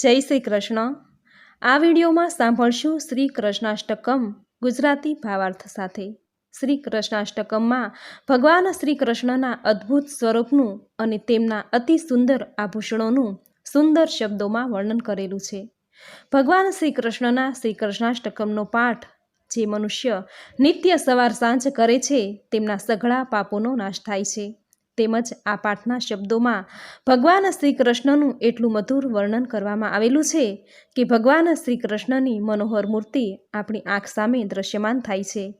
જય શ્રી કૃષ્ણ. આ વિડીયોમાં સાંભળશું શ્રી કૃષ્ણાષ્ટકમ ગુજરાતી ભાવાર્થ સાથે. શ્રી કૃષ્ણાષ્ટકમમાં ભગવાન શ્રી કૃષ્ણના અદ્ભુત સ્વરૂપનું અને તેમના અતિ સુંદર આભૂષણોનું સુંદર શબ્દોમાં વર્ણન કરેલું છે. ભગવાન શ્રી કૃષ્ણના શ્રી કૃષ્ણાષ્ટકમનો પાઠ જે મનુષ્ય નિત્ય સવાર સાંજ કરે છે, તેમના સઘળા પાપોનો નાશ થાય છે. તેમજ આ પાઠના શબ્દોમાં ભગવાન શ્રી કૃષ્ણનું એટલું મધુર વર્ણન કરવામાં આવેલું છે કે ભગવાન શ્રી કૃષ્ણની મનોહર મૂર્તિ આપણી આંખ સામે દ્રશ્યમાન થાય છે.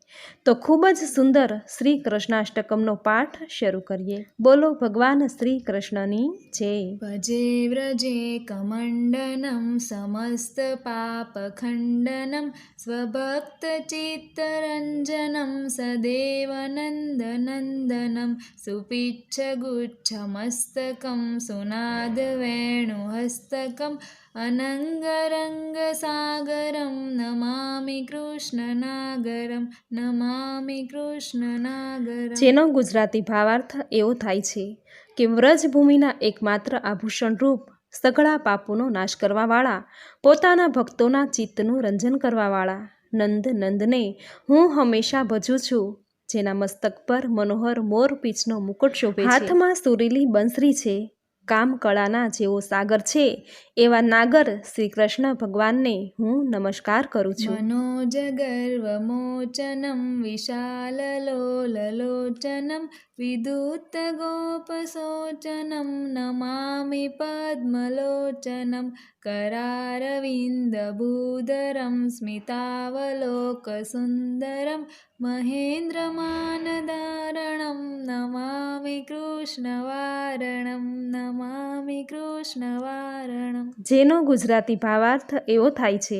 તો ખૂબ જ સુંદર શ્રી કૃષ્ણાષ્ટકમનો પાઠ શરૂ કરીએ. બોલો ભગવાન શ્રી કૃષ્ણની જય. ભજે વ્રજે કમંડનમ, સમસ્ત પાપ ખંડનમ સ્વભક્ત ચિત્તરંજનમ, સદેવ નંદનંદનમ સુપી सुपिच्छगुच्छमस्तकं सुनादवेणुहस्तकम् अनङ्गरङ्गसागरं नमामि કૃષ્ણનાગરમ નમામિ કૃષ્ણનાગરમ જેનો ગુજરાતી ભાવાર્થ એવો થાય છે કે વ્રજભૂમિના એકમાત્ર આભૂષણ રૂપ સઘળા પાપોનો નાશ કરવાવાળા પોતાના ભક્તોના ચિત્તનું રંજન કરવાવાળા નંદ નંદને હું હંમેશા ભજું છું જેના મસ્તક પર મનોહર મોર પીચનો મુકુટ શોભે હાથમાં સુરીલી બંસરી છે. કામ કળાના જેવો સાગર છે એવા નાગર શ્રી કૃષ્ણ ભગવાનને હું નમસ્કાર કરું છું मनोजगर्वमोचनं विशाललोललोचनं विदूतगोपशोचनं नमामि पद्मलोचनं करारविन्दभूधरं स्मितावलोकसुन्दरं महेन्द्रमानधारणं नमामि कृष्णवारणं नमामि નમામિ કૃષ્ણવારણમ જેનો ગુજરાતી ભાવાર્થ એવો થાય છે,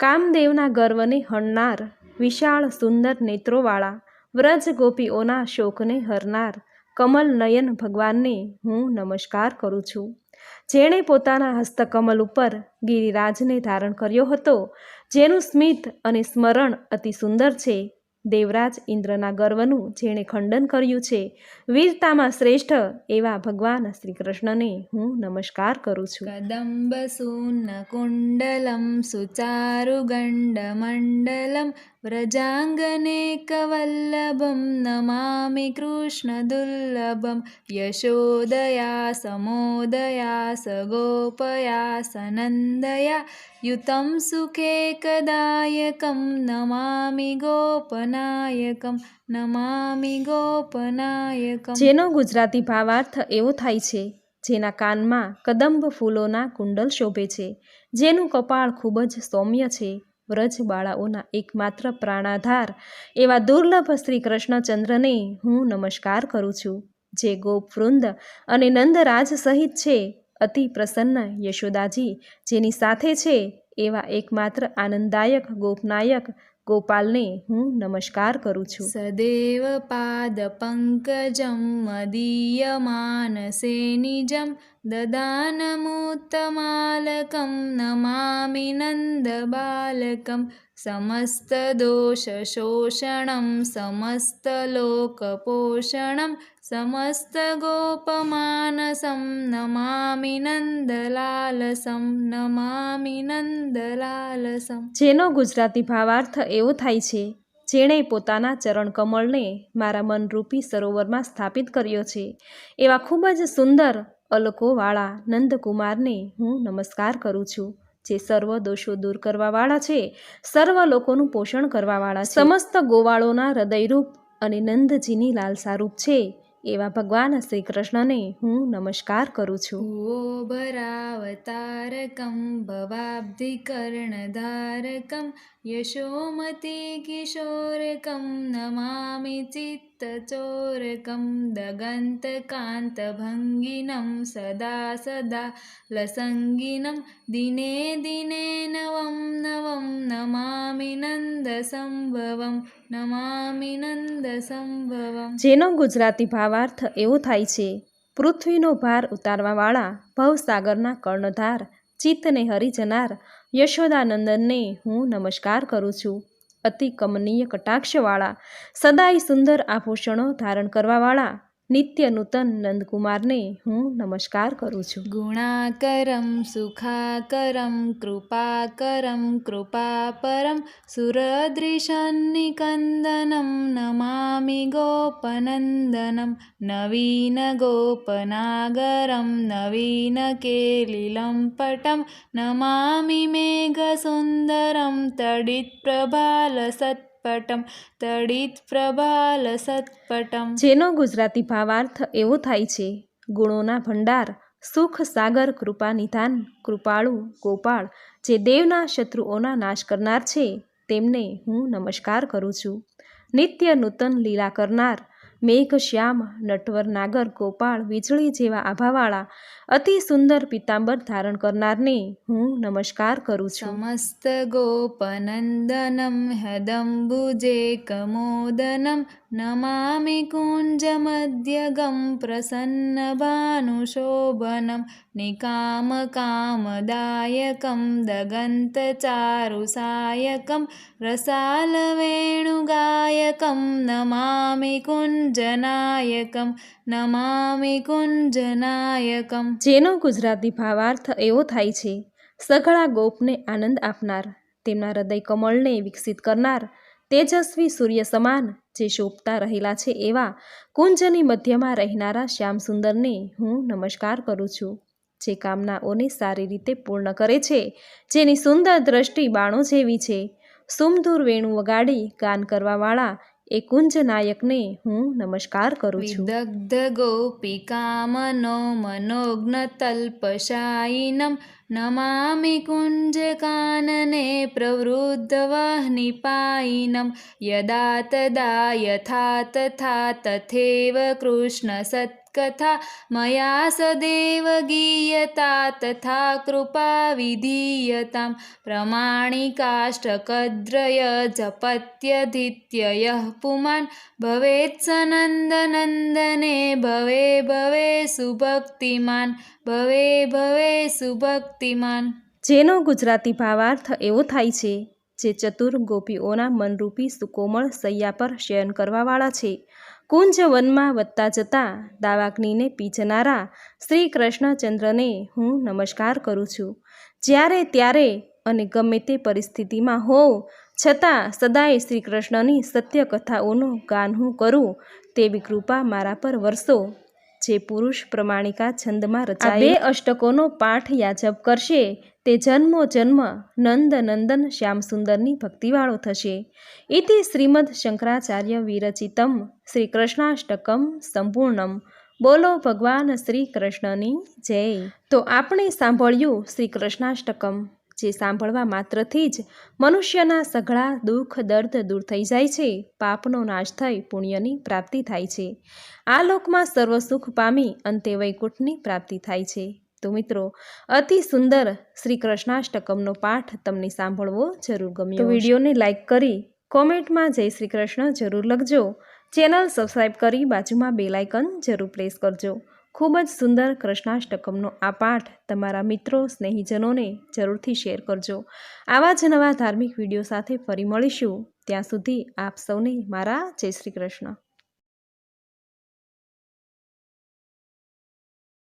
કામદેવના ગર્વને હણનાર, વિશાળ સુંદર નેત્રોવાળા, વ્રજ ગોપીઓના શોકને હરનાર, કમલ નયન ભગવાનને હું નમસ્કાર કરું છું. જેણે પોતાના હસ્તકમલ ઉપર ગિરિરાજને ધારણ કર્યો હતો, જેનું સ્મિત અને સ્મરણ અતિ સુંદર છે દેવરાજ ઇન્દ્રના ગર્વનું જેણે ખંડન કર્યું છે. વીરતામાં શ્રેષ્ઠ એવા ભગવાન શ્રી કૃષ્ણને હું નમસ્કાર કરું છું. કદંબ સુન કુંડલમ સુચારુ ગંડમંડલમ व्रजाङ्गनेकवल्लभं नमामि कृष्णदुर्लभं यशोदया समोदया सगोपया सनन्दया युतं सुखेकदायकं नमामि गोपनायकं नमामि गोपनायकम् જેનો ગુજરાતી ભાવાર્થ એવો થાય છે જેના કાનમાં કદંબ ફૂલોના કુંડલ શોભે છે જેનું કપાળ ખૂબ જ સૌમ્ય છે વ્રજ બાળાઓના એકમાત્ર પ્રાણાધાર એવા દુર્લભ શ્રી કૃષ્ણચંદ્રને હું નમસ્કાર કરું છું. જે ગોપવૃંદ અને નંદરાજ સહિત છે, અતિ પ્રસન્ન યશોદાજી, જેની સાથે છે એવા એકમાત્ર આનંદદાયક, ગોપનાયક ગોપાલને હું નમસ્કાર કરું છું. સદેવ પાદ પંકજમ મદીય માનસે નિજમ દદાનમુત્તમાલકમ નમામિ નંદ બાલકમ સમસ્ત દોષ શોષણમ સમસ્ત લોકપોષણમ समस्तगोपमानसं नमामि नन्दलालसं नमामि नन्दलालसम् જેનો ગુજરાતી ભાવાર્થ એવો થાય છે જેણે પોતાના ચરણ કમળને મારા મનરૂપી સરોવરમાં સ્થાપિત કર્યો છે એવા ખૂબ જ સુંદર અલકોવાળા નંદકુમારને હું નમસ્કાર કરું છું જે સર્વ દોષો દૂર કરવાવાળા છે સર્વ લોકોનું પોષણ કરવાવાળા છે સમસ્ત ગોવાળોના હૃદયરૂપ અને નંદજીની લાલસારૂપ છે એવા ભગવાન શ્રી કૃષ્ણને હું નમસ્કાર કરું છું. ઓ બરાવતારકમ ભવાબ્ધિ કર્ણધારકમ भवाब्धिकर्णधारकं यशोमतिकिशोरकं नमामि चित्तचोरकं दगन्तकान्तभङ्गिनं सदा सदा लसङ्गिनं दिने दिने नवं नवं नमामि नन्दसम्भवं नमामि नन्दसम्भवम् જેનો ગુજરાતી ભાવાર્થ એવો થાય છે પૃથ્વીનો ભાર ઉતારવાવાળા ભવસાગરના કર્ણધાર ચિત્તને હરી જનાર યશોદાનંદનને હું નમસ્કાર કરું છું. અતિ કમનીય કટાક્ષવાળા, સદાય સુંદર આભૂષણો ધારણ કરવાવાળા નિત્ય નૂતન નંદકુમારને હું નમસ્કાર કરું नित्यनूतनन्दकुमारने हु नमस्कारु गुणाकरं सुखाकरं कृपाकरं कृपापरं सुरदृशन्निकन्दनं नमामि गोपनन्दनं नवीन गोपनागरं नवीनकेलिलं पटं नमामि मेघसुन्दरं तडित्प्रभालसत् મેઘસુन्दરं તડિત્પ્રભાલસત્પટમ સત્પટમ. જેનો ગુજરાતી ભાવાર્થ એવો થાય છે, ગુણોના ભંડાર, સુખ સાગર, કૃપા નિધાન, કૃપાળુ, ગોપાળ, જે દેવના શત્રુઓના નાશ કરનાર છે, તેમને હું નમસ્કાર કરું છું. નિત્ય નૂતન લીલા કરનાર મેઘ શ્યામ નટવર નાગર ગોપાળ, વીજળી જેવા આભાવાળા અતિ સુંદર પિતાંબર ધારણ કરનારને હું નમસ્કાર કરું છું. સમસ્ત ગોપનંદનમ હદંબુજે કમોદનમ નમામિ કુંજમધ્યગમ પ્રસન્નભાનુશોભનમ નિકામકામદાયકમ દગन्तચારુસાયકમ રસાલવેણુગાયકમ નમામિ કુંજનાયકમ નમામિ કુંજનાયકમ જેનો ગુજરાતી ભાવાર્થ એવો થાય છે, સઘળા ગોપને આનંદ આપનાર, તેમના હૃદય કમળને વિકસિત કરનાર, તેજસ્વી સૂર્ય સમાન, જે શોભતા રહેલા છે એવા કુંજની મધ્યમાં રહેનારા શ્યામસુંદરને હું નમસ્કાર કરું છું, જે કામનાઓને સારી રીતે પૂર્ણ કરે છે, જેની સુંદર દ્રષ્ટિ બાણો જેવી છે. સુમધુર વેણુ વગાડી ગાન કરવાવાળા એ કુંજ નાયકને હું નમસ્કાર કરું છું. વિદગ્ધ ગોપિકામનો મનોજ્ઞતલ્પશાયિનમ નમામિ કુંજકાનને પ્રવૃદ્ધવહ્નિપાયિનમ યદા તદા યથા તથા તથૈવ કથા મયા સદેવ ગીયતા તથા કૃપા વિધીયતામ પ્રમાણિકાષ્ટકદ્રય જપત્યધિત્યય પુમાન ભવેત સનંદનંદને ભવે ભવે સુભક્તિમાન ભવે ભવે સુભક્તિમાન જેનો ગુજરાતી ભાવાર્થ એવો થાય છે, જે ચતુર ગોપીઓના મનરૂપી સુકોમળ સૈયા પર શયન કરવાવાળા છે. કુંજ વનમાં વધતા જતા દાવાગ્નિને પીજનારા શ્રી કૃષ્ણચંદ્રને હું નમસ્કાર કરું છું. જ્યારે ત્યારે અને ગમે તે પરિસ્થિતિમાં હોવ, છતાં સદાય શ્રી કૃષ્ણની સત્ય કથાઓનું ગાન હું કરું તેવી કૃપા મારા પર વરસો. જે પુરુષ પ્રમાણિકા છંદમાં રચાય બે અષ્ટકોનો પાઠ યાજબ કરશે. તે જન્મો જન્મ નંદ નંદન શ્યામસુંદરની ભક્તિવાળો થશે. ઇતિ શ્રીમદ શંકરાચાર્ય વિરચિતમ શ્રી કૃષ્ણાષ્ટકમ સંપૂર્ણમ. બોલો ભગવાન શ્રી કૃષ્ણની જય. તો આપણે સાંભળ્યું શ્રી કૃષ્ણાષ્ટકમ. જે સાંભળવા માત્રથી જ મનુષ્યના સઘળા દુઃખ દર્દ દૂર થઈ જાય છે. પાપનો નાશ થઈ પુણ્યની પ્રાપ્તિ થાય છે. આ લોકમાં સર્વ સુખ પામી અંતે વૈકુંઠની પ્રાપ્તિ થાય છે. તો મિત્રો અતિ સુંદર શ્રી કૃષ્ણાષ્ટકમનો પાઠ તમને સાંભળવો જરૂર ગમ્યો વિડીયોને લાઇક કરી કોમેન્ટમાં જય શ્રી કૃષ્ણ જરૂર લખજો. ચેનલ સબસ્ક્રાઈબ કરી બાજુમાં બેલાઇકન જરૂર પ્રેસ કરજો. ખૂબ જ સુંદર કૃષ્ણાષ્ટકમનો આ પાઠ તમારા મિત્રો, સ્નેહીજનોને જરૂરથી શેર કરજો. આવા જ નવા ધાર્મિક વીડિયો સાથે ફરી મળીશું. ત્યાં સુધી આપ સૌને મારા જય શ્રી કૃષ્ણ.